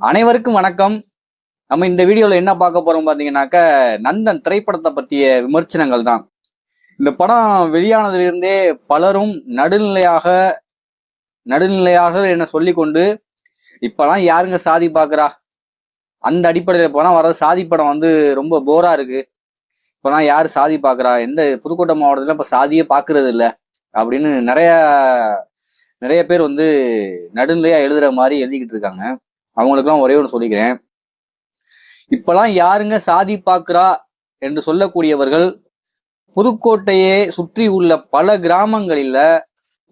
அனைவருக்கும் வணக்கம். நம்ம இந்த வீடியோல என்ன பார்க்க போறோம் பாத்தீங்கன்னாக்க நந்தன் திரைப்படத்தை பத்திய விமர்சனங்கள் தான் இந்த படம் வெளியானதுல இருந்தே பலரும் நடுநிலையாக நடுநிலையாக என்ன சொல்லிக்கொண்டு இப்பெல்லாம் யாருங்க சாதி பாக்குறா அந்த அடிப்படையில போனா வர சாதி படம் வந்து ரொம்ப போரா இருக்கு. இப்பெல்லாம் யாரு சாதி பாக்குறா எந்த புதுக்கோட்டை மாவட்டத்துல இப்ப சாதியே பாக்குறது இல்ல. அப்படின்னு நிறைய நிறைய பேர் வந்து நடுநிலையா எழுதுற மாதிரி எழுதிக்கிட்டு இருக்காங்க. அவங்களுக்குலாம் ஒரே ஒன்று சொல்லிக்கிறேன். இப்பெல்லாம் யாருங்க சாதி பார்க்குறா என்று சொல்லக்கூடியவர்கள் புதுக்கோட்டையை சுற்றி உள்ள பல கிராமங்களில்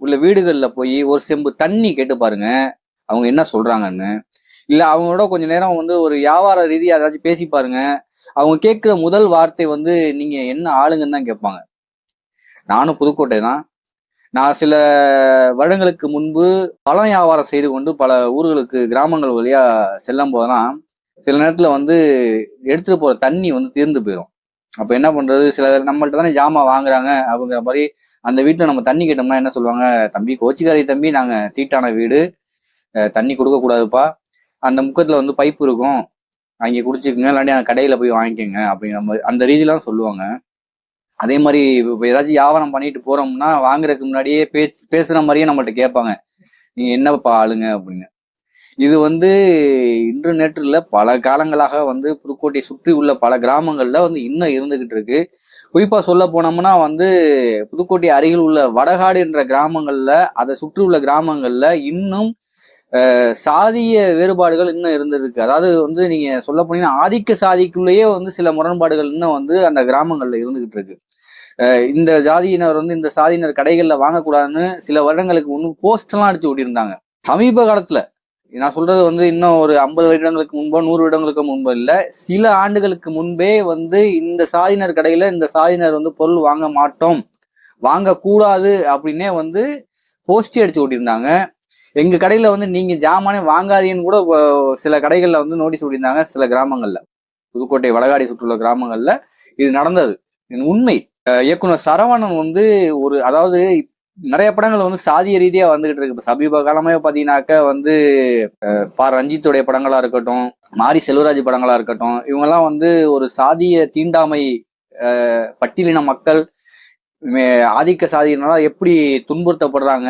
உள்ள வீடுகளில் போய் ஒரு செம்பு தண்ணி கேட்டு பாருங்க. அவங்க என்ன சொல்றாங்கன்னு. இல்லை அவங்களோட கொஞ்ச நேரம் வந்து ஒரு வியாபார ரீதியாக ஏதாச்சும் பேசி பாருங்க. அவங்க கேட்குற முதல் வார்த்தை வந்து நீங்க என்ன ஆளுங்கன்னு தான் கேட்பாங்க. நானும் புதுக்கோட்டை தான் நான் சில வருடங்களுக்கு முன்பு பழம் வியாபாரம் செய்து கொண்டு பல ஊர்களுக்கு கிராமங்கள் வழியா செல்லும் போதெல்லாம் சில நேரத்துல வந்து எடுத்துட்டு போற தண்ணி வந்து தீர்ந்து போயிடும் அப்ப என்ன பண்றது? சில நம்மள்ட்ட தானே ஜாமான் வாங்குறாங்க அப்படிங்கிற மாதிரி அந்த வீட்டுல நம்ம தண்ணி கேட்டோம்னா என்ன சொல்லுவாங்க? தம்பி கோச்சிக்காரி தம்பி நாங்க தீட்டான வீடு. தண்ணி கொடுக்க கூடாதுப்பா. அந்த முக்கத்துல வந்து பைப் இருக்கும். அங்கே குடிச்சுக்குங்க இல்லாட்டி அந்த கடையில போய் வாங்கிக்கோங்க. அப்படிங்கிற மாதிரி அந்த ரீதியெல்லாம் சொல்லுவாங்க. அதே மாதிரி இப்போ ஏதாச்சும் வியாபாரம் பண்ணிட்டு போறோம்னா வாங்குறதுக்கு முன்னாடியே பேச்சு பேசுற மாதிரியே நம்மள்ட்ட கேட்பாங்க. நீங்க என்னப்பா ஆளுங்க அப்படின்னு. இது வந்து இன்று நேற்றுல பல காலங்களாக வந்து புதுக்கோட்டை சுற்றி உள்ள பல கிராமங்கள்ல வந்து இன்னும் இருந்துகிட்டு இருக்கு. குறிப்பா சொல்ல போனோம்னா வந்து புதுக்கோட்டை அருகில் உள்ள வடகாடு என்ற கிராமங்கள்ல அதை சுற்றி உள்ள கிராமங்கள்ல இன்னும் சாதிய வேறுபாடுகள் இன்னும் இருந்திருக்கு. அதாவது வந்து நீங்க சொல்ல போனீங்கன்னா ஆதிக்க சாதிக்குள்ளேயே வந்து சில முரண்பாடுகள் இன்னும் வந்து அந்த கிராமங்கள்ல இருந்துகிட்டு இருக்கு. இந்த ஜாதியினர் வந்து இந்த சாதியினர் கடைகள்ல வாங்கக்கூடாதுன்னு சில வருடங்களுக்கு முன்பு போஸ்டெல்லாம் அடிச்சு ஓட்டியிருந்தாங்க சமீப காலத்துல. நான் சொல்றது வந்து இன்னும் ஒரு ஐம்பது வருடங்களுக்கு முன்போ நூறு வருடங்களுக்கு முன்போ இல்லை சில ஆண்டுகளுக்கு முன்பே வந்து இந்த சாதியினர் கடையில இந்த சாதியினர் வந்து பொருள் வாங்க மாட்டோம் வாங்கக்கூடாது அப்படின்னே வந்து போஸ்டி அடிச்சு ஓட்டியிருந்தாங்க எங்க கடையில வந்து நீங்க ஜாமானே வாங்காதீங்கன்னு கூட சில கடைகள்ல வந்து நோட்டீஸ் ஓட்டியிருந்தாங்க சில கிராமங்கள்ல. புதுக்கோட்டை வடகாடி சுற்றுள்ள கிராமங்கள்ல இது நடந்தது. உண்மை. இயக்குனர் சரவணன் வந்து ஒரு அதாவது நிறைய படங்கள் வந்து சாதிய ரீதியா வந்துகிட்டு இருக்கு. இப்ப சமீப காலமே பாத்தீங்கன்னாக்க வந்து அஹ் பா. ரஞ்சித்துடைய படங்களா இருக்கட்டும் மாரி செல்வராஜ் படங்களா இருக்கட்டும் இவங்கெல்லாம் வந்து ஒரு சாதிய தீண்டாமை பட்டியலின மக்கள் ஆதிக்க சாதியினால எப்படி துன்புறுத்தப்படுறாங்க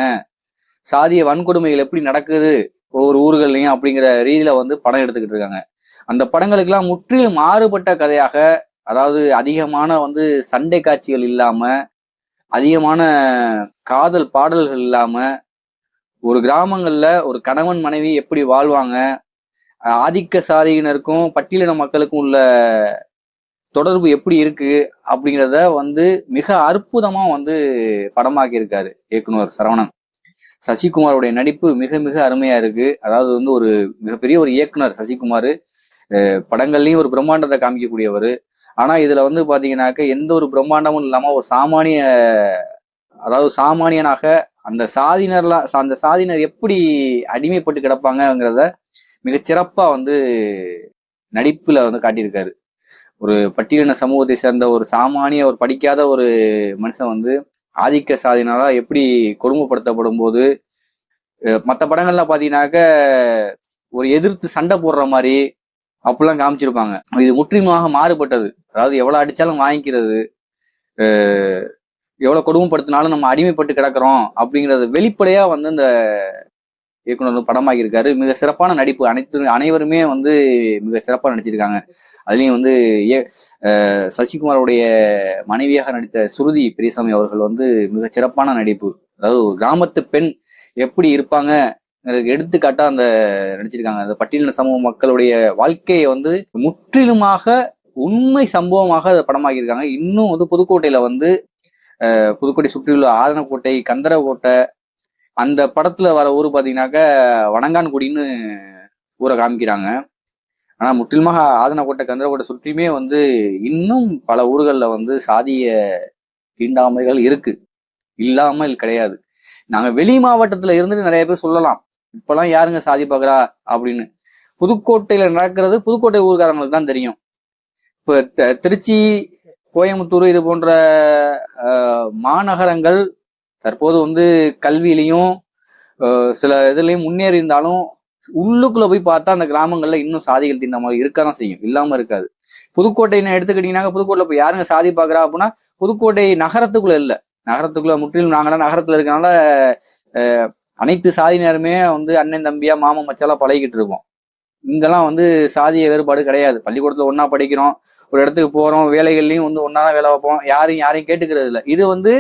சாதிய வன்கொடுமைகள் எப்படி நடக்குது ஒவ்வொரு ஊர்கள்லையும் அப்படிங்கிற ரீதியில வந்து படம் எடுத்துக்கிட்டு இருக்காங்க. அந்த படங்களுக்கெல்லாம் முற்றிலும் மாறுபட்ட கதையாக அதாவது அதிகமான வந்து சண்டை காட்சிகள் இல்லாம அதிகமான காதல் பாடல்கள் இல்லாம ஒரு கிராமங்கள்ல ஒரு கணவன் மனைவி எப்படி வாழ்வாங்க ஆதிக்க சாதியினருக்கும் பட்டியலின மக்களுக்கும் உள்ள தொடர்பு எப்படி இருக்கு அப்படிங்கிறத வந்து மிக அற்புதமா வந்து படமாக்கி இருக்காரு இயக்குனர் சரவணன். சசிகுமாரோடைய நடிப்பு மிக மிக அருமையா இருக்கு. அதாவது வந்து ஒரு மிகப்பெரிய ஒரு இயக்குனர் சசிகுமார். படங்கள்லயும் ஒரு பிரம்மாண்டத்தை காமிக்கக்கூடியவர். ஆனா இதுல வந்து பாத்தீங்கன்னாக்க எந்த ஒரு பிரம்மாண்டமும் இல்லாம ஒரு சாமானிய அதாவது சாமானியனாக அந்த சாதியினர்ல அந்த சாதியினர் எப்படி அடிமைப்பட்டு கிடப்பாங்கங்கிறத மிக சிறப்பா வந்து நடிப்புல வந்து காட்டியிருக்காரு. ஒரு பட்டியலின சமூகத்தை சேர்ந்த ஒரு சாமானிய ஒரு படிக்காத ஒரு மனுஷன் வந்து ஆதிக்க சாதியினால எப்படி கொடுமைப்படுத்தப்படும் போது மற்ற படங்கள்லாம் பார்த்தீங்கன்னாக்க பாத்தீங்கன்னாக்க ஒரு எதிர்த்து சண்டை போடுற மாதிரி அப்படிலாம் காமிச்சிருப்பாங்க. இது முற்றிலுமாக மாறுபட்டது. அதாவது எவ்வளவு அடிச்சாலும் வாங்கிக்கிறது எவ்வளவு கொடுமைப்படுத்தினாலும் நம்ம அடிமைப்பட்டு கிடக்குறோம் அப்படிங்கறது வெளிப்படையா வந்து இந்த இயக்குனர் வந்து படமாக்கி இருக்காரு மிக சிறப்பான நடிப்பு. அனைத்து அனைவருமே வந்து மிக சிறப்பா நடிச்சிருக்காங்க. அதுலயும் வந்து ஏ- சசிகுமாரோடைய மனைவியாக நடித்த சுருதி பெரியசாமி அவர்கள் வந்து மிக சிறப்பான நடிப்பு. அதாவது ஒரு கிராமத்து பெண் எப்படி இருப்பாங்க எடுத்துக்காட்டா அந்த நடிச்சிருக்காங்க. அந்த பட்டியலின சமூக மக்களுடைய வாழ்க்கையை வந்து முற்றிலுமாக உண்மை சம்பவமாக அதை படமாக்கியிருக்காங்க. இன்னும் வந்து புதுக்கோட்டையில வந்து புதுக்கோட்டை சுற்றியுள்ள ஆதனக்கோட்டை கந்தரக்கோட்டை அந்த படத்துல வர ஊர் பாத்தீங்கன்னாக்க வணங்கான்குடின்னு ஊரை காமிக்கிறாங்க. ஆனா முற்றிலுமாக ஆதனக்கோட்டை கந்தரக்கோட்டை சுற்றியுமே வந்து இன்னும் பல ஊர்கள்ல வந்து சாதிய தீண்டாமைகள் இருக்கு. இல்லாமல் கிடையாது. நாங்க வெளி மாவட்டத்துல இருந்துட்டு நிறைய பேர் சொல்லலாம். இப்பெல்லாம் யாருங்க சாதி பாக்குறா அப்படின்னு? புதுக்கோட்டையில நடக்கிறது புதுக்கோட்டை ஊர்காரங்களுக்கு தான் தெரியும். இப்ப த- திருச்சி கோயம்புத்தூர் இது போன்ற மாநகரங்கள் தற்போது வந்து கல்வியிலையும் சில இதுலயும் முன்னேறி இருந்தாலும் உள்ளுக்குள்ள போய் பார்த்தா அந்த கிராமங்கள்ல இன்னும் சாதிகள் திண்ணமாக இருக்கதான் செய்யும். இல்லாம இருக்காது. புதுக்கோட்டைன்னு எடுத்துக்கிட்டீங்கன்னா புதுக்கோட்டையில இப்போ யாருங்க சாதி பாக்குறா அப்படின்னா புதுக்கோட்டை நகரத்துக்குள்ள இல்ல. நகரத்துக்குள்ள முற்றிலும் நாங்களாம் நகரத்துல இருக்கனால அஹ், அனைத்து சாதியினருமே வந்து அண்ணன் தம்பியா மாமன் மச்சாலாம் பழகிக்கிட்டு இருக்கோம். இங்கெல்லாம் வந்து சாதிய வேறுபாடு கிடையாது. பள்ளிக்கூடத்துல ஒன்னா படிக்கிறோம் ஒரு இடத்துக்கு போறோம் வேலைகள்லயும் வந்து ஒன்னா தான் வேலை வைப்போம் யாரையும் யாரையும் கேட்டுக்கிறது இல்லை. இது வந்து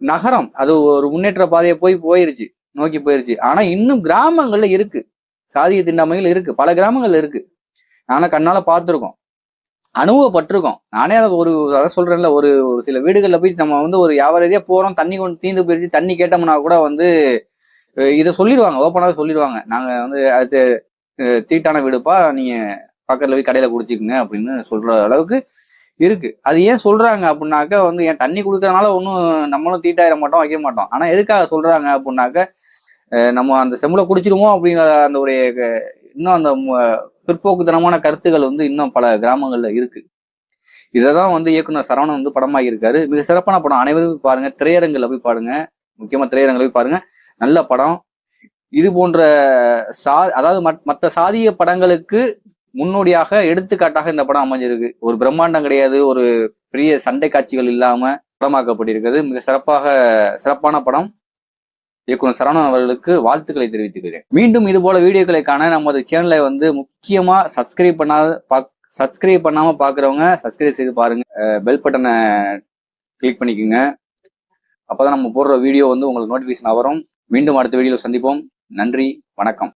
நகரம். அது ஒரு முன்னேற்ற பாதையை போய் போயிருச்சு நோக்கி போயிருச்சு. ஆனா இன்னும் கிராமங்கள்ல இருக்கு. சாதிய திண்டாமைகள் இருக்கு. பல கிராமங்கள்ல இருக்கு. நானும் கண்ணால பார்த்துருக்கோம். அனுபவப்பட்டிருக்கோம். நானே அதை ஒரு அதான் சொல்றேன்ல ஒரு ஒரு சில வீடுகள்ல போய் நம்ம வந்து ஒரு வியாபாரியா போறோம் தண்ணி கொண்டு தீந்து போயிருச்சு தண்ணி கேட்டோம்னா கூட வந்து இதை சொல்லிடுவாங்க ஓப்பனாக சொல்லிடுவாங்க. நாங்கள் வந்து அது தீட்டான வீடுப்பா நீங்கள் பக்கத்தில் போய் கடையில் குடிச்சிக்கங்க அப்படின்னு சொல்கிற அளவுக்கு இருக்கு. அது ஏன் சொல்றாங்க அப்படின்னாக்க வந்து ஏன் தண்ணி கொடுக்கறனால ஒன்றும் நம்மளும் தீட்டாயிட மாட்டோம் வைக்க மாட்டோம். ஆனால் எதுக்காக சொல்றாங்க அப்படின்னாக்க நம்ம அந்த செம்முல குடிச்சிருவோம் அப்படிங்கிற அந்த ஒரு க- இன்னும் அந்த பிற்போக்குத்தனமான கருத்துக்கள் வந்து இன்னும் பல கிராமங்கள்ல இருக்கு. இததான் வந்து இயக்குனர் சரவணன் வந்து படமாகியிருக்காரு மிக சிறப்பான படம். அனைவரும் பாருங்க. திரையரங்குல போய் பாருங்க. முக்கியமா திரையரங்குல பாருங்க. நல்ல படம். இது போன்ற சா அதாவது மற்ற சாதிய படங்களுக்கு முன்னோடியாக எடுத்துக்காட்டாக இந்த படம் அமைஞ்சிருக்கு. ஒரு பிரம்மாண்டம் கிடையாது. ஒரு பெரிய சண்டை காட்சிகள் இல்லாம படமாக்கப்பட்டிருக்கிறது. மிக சிறப்பாக சிறப்பான படம். இயக்குனர் சரவணன் அவர்களுக்கு வாழ்த்துக்களை தெரிவித்துக்கிறேன். மீண்டும் இது போல வீடியோக்களை காண நமது சேனலை வந்து முக்கியமா சப்ஸ்கிரைப் பண்ணாத பாக் சப்ஸ்கிரைப் பண்ணாம பாக்குறவங்க சப்ஸ்கிரைப் செய்து பாருங்க. பெல் பட்டனை கிளிக் பண்ணிக்கோங்க. அப்பதான் நம்ம போடுற வீடியோ வந்து உங்களுக்கு நோட்டிஃபிகேஷன் வரும். மீண்டும் அடுத்த வீடியோவில் சந்திப்போம். நன்றி வணக்கம்.